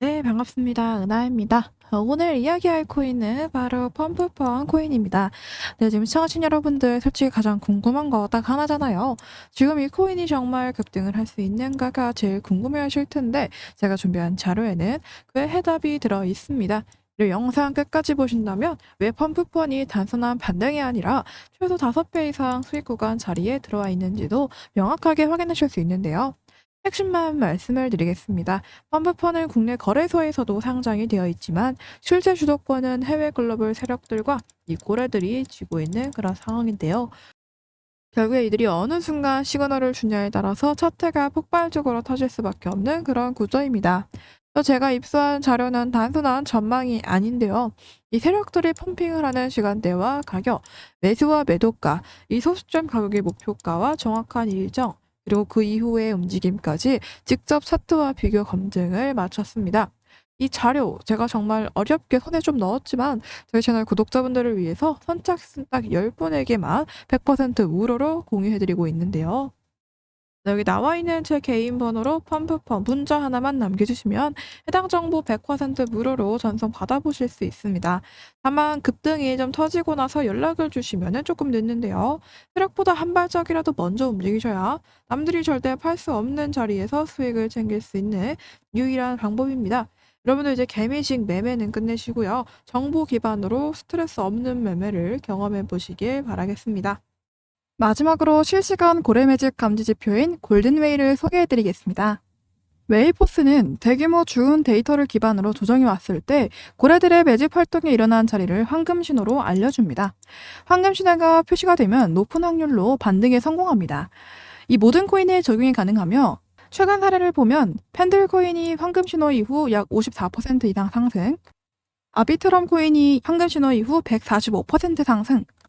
네, 반갑습니다. 은하입니다. 어, 오늘 이야기할 코인은 바로 펌프펀 코인입니다. 네, 지금 시청하신 여러분들 솔직히 가장 궁금한 거 딱 하나잖아요. 지금 이 코인이 정말 급등을 할 수 있는가가 제일 궁금해 하실 텐데 제가 준비한 자료에는 그의 해답이 들어 있습니다. 영상 끝까지 보신다면 왜 펌프펀이 단순한 반등이 아니라 최소 5배 이상 수익 구간 자리에 들어와 있는지도 명확하게 확인하실 수 있는데요. 핵심만 말씀을 드리겠습니다. 펌프펀은 국내 거래소에서도 상장이 되어 있지만 실제 주도권은 해외 글로벌 세력들과 이 고래들이 쥐고 있는 그런 상황인데요. 결국에 이들이 어느 순간 시그널을 주냐에 따라서 차트가 폭발적으로 터질 수밖에 없는 그런 구조입니다. 또 제가 입수한 자료는 단순한 전망이 아닌데요. 이 세력들이 펌핑을 하는 시간대와 가격, 매수와 매도가, 이 소수점 가격의 목표가와 정확한 일정, 그리고 그 이후의 움직임까지 직접 차트와 비교 검증을 마쳤습니다. 이 자료 제가 정말 어렵게 손에 좀 넣었지만 저희 채널 구독자분들을 위해서 선착순 딱 10분에게만 100% 무료로 공유해드리고 있는데요. 네, 여기 나와 있는 제 개인 번호로 펌프펌 문자 하나만 남겨주시면 해당 정보 100% 무료로 전송 받아보실 수 있습니다. 다만 급등이 좀 터지고 나서 연락을 주시면 조금 늦는데요. 세력보다 한 발짝이라도 먼저 움직이셔야 남들이 절대 팔 수 없는 자리에서 수익을 챙길 수 있는 유일한 방법입니다. 여러분들 이제 개미식 매매는 끝내시고요. 정보 기반으로 스트레스 없는 매매를 경험해 보시길 바라겠습니다. 마지막으로 실시간 고래 매직 감지 지표인 골든웨이를 소개해 드리겠습니다. 웨이포스는 대규모 주운 데이터를 기반으로 조정이 왔을 때 고래들의 매집 활동이 일어난 자리를 황금 신호로 알려줍니다. 황금 신호가 표시가 되면 높은 확률로 반등에 성공합니다. 이 모든 코인에 적용이 가능하며 최근 사례를 보면 펜들 코인이 황금 신호 이후 약 54% 이상 상승, 아비트럼 코인이 황금 신호 이후 145% 상승,